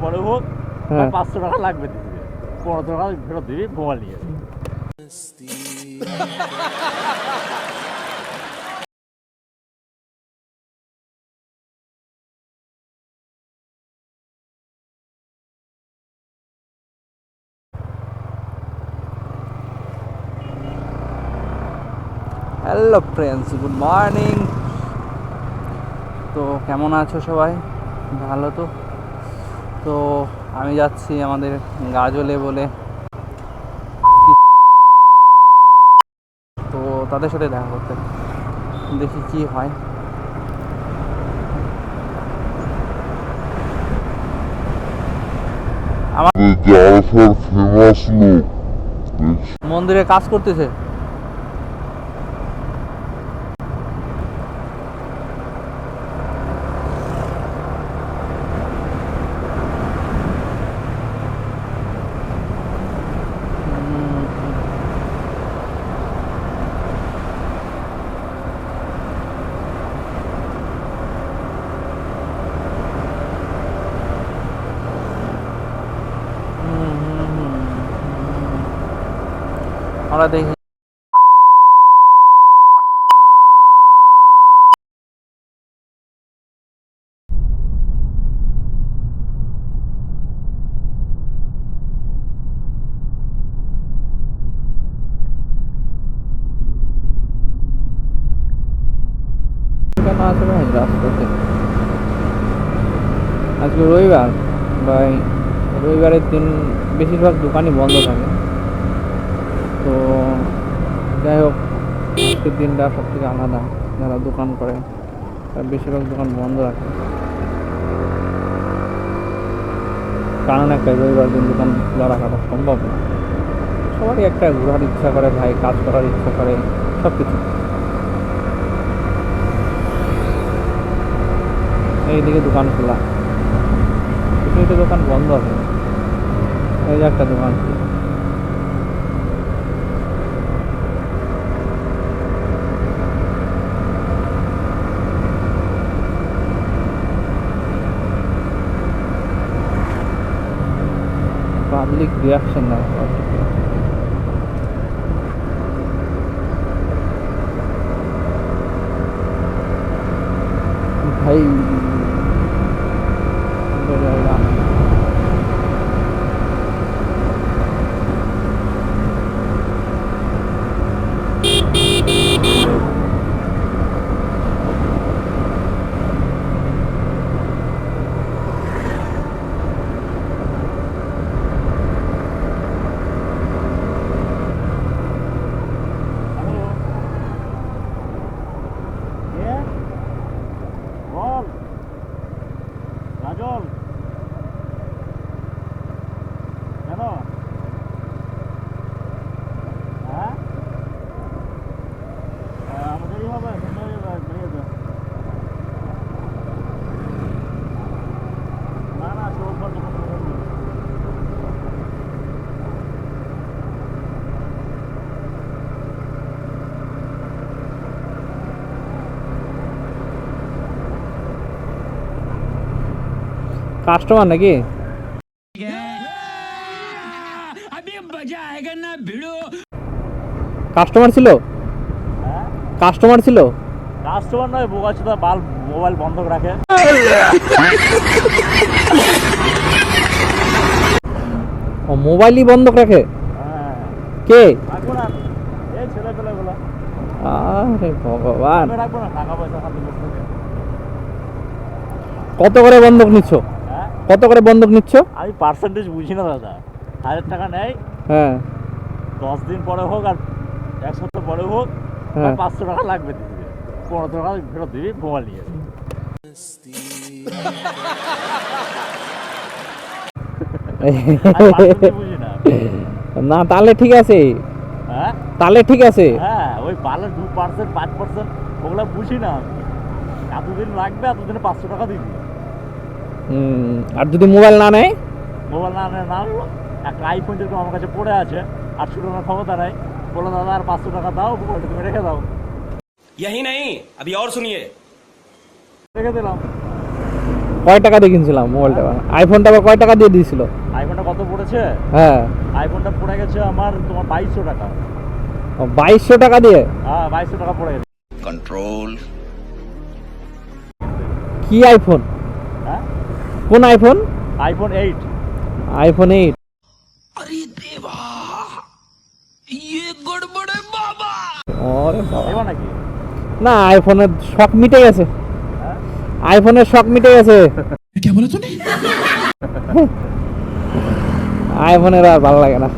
পরে হোক হ্যাঁ। পাঁচশো টাকা লাগবে পনেরো টাকা ফেরত দিবি মোবাইল নিয়ে হ্যালো ফ্রেন্ডস গুড মর্নিং তো কেমন আছো সবাই? ভালো তো? তো আমি যাচ্ছি আমাদের গাজলে বলে তো তাদের সাথে দেখা করতে। দেখি কি হয়। মন্দিরে কাজ করতেছে? আমরা দেখি। আছে আজকে রবিবার ভাই। রবিবারের দিন বেশিরভাগ দোকানই বন্ধ থাকে তো যাই হোক আজকের দিনটা সব থেকে আলাদা। যারা দোকান করে, তার বেশিরভাগ দোকান বন্ধ রাখে। কারণ একটা রবিবার দিন দোকান খোলা রাখাটা সম্ভব না। সবারই একটা ঘোরার ইচ্ছা করে, ভাই, কাজ করার ইচ্ছা করে সব কিছু এইদিকে দোকান খোলা। দোকান বন্ধ আছে এই যে একটা দোকান। পাবলিক রিয়াকশন না ভাই সুন্দর জায়গা। হ্যালো কে বল রাজল কেন হ্যাঁ হ্যাঁ, আমাদেরই হবে সন্ধ্যায় যাবে, বেরিয়ে যাবে। না না সোমবার দোকান বন্ধ। কাস্টমার নাকি? কাস্টমার ছিল? হ্যাঁ কাস্টমার ছিল? কাস্টমার নয় বোকা চোদা বাল মোবাইল বন্ধ রাখে। ও মোবাইলই বন্ধ রাখে? হ্যাঁ। কে? ছেলে আরে ভগবান। কত করে বন্ধক নিচ্ছ? কত করে বন্ধক নিচ্ছ? আমি পার্সেন্টেজ বুঝি না দাদা। হাজার টাকা নেয়। হ্যাঁ। দশ দিন পরে হোক আর এক সপ্তাহ পরে হোক হ্যাঁ। পাঁচশো টাকা লাগবে দিবি পনেরো টাকা ফেরত দিবি মোবাইল নিয়ে না। তাহলে ঠিক আছে। হ্যাঁ? তাহলে ঠিক আছে। হ্যাঁ ওই পার্লে দু পার্সেন্ট পাঁচ পার্সেন্ট ওগুলো বুঝি না এতদিন লাগবে এতদিনে পাঁচশো টাকা দিবি। আর যদি মোবাইল না নেয় মোবাইল না আনে না আনলো একটা আইফোন যেরকম আমার কাছে পড়ে আছে আটশো টাকার ক্ষমতা নাই বলো দাদা আর পাঁচশো টাকা দাও মোবাইলটা তুমি রেখে দাও यही नहीं अभी और सुनिए রেখে দিলাম কয় টাকা দিয়ে কিনছিলাম মোবাইলটা আইফোনটা আবার কয় টাকা দিয়ে দিয়েছিল আইফোনটা কত পড়েছে হ্যাঁ আইফোনটা পড়ে গেছে আমার তোমার বাইশশো টাকা বাইশশো টাকা দিয়ে হ্যাঁ বাইশশো টাকা পড়ে গেছে কি আইফোন হ্যাঁ কোন iPhone iPhone eight iPhone eight ওরে বাবা। নেবা নাকি? না আইফোনের শখ মিটে গেছে। আইফোনের শখ মিটে গেছে। আইফোনের আর ভালো লাগে না।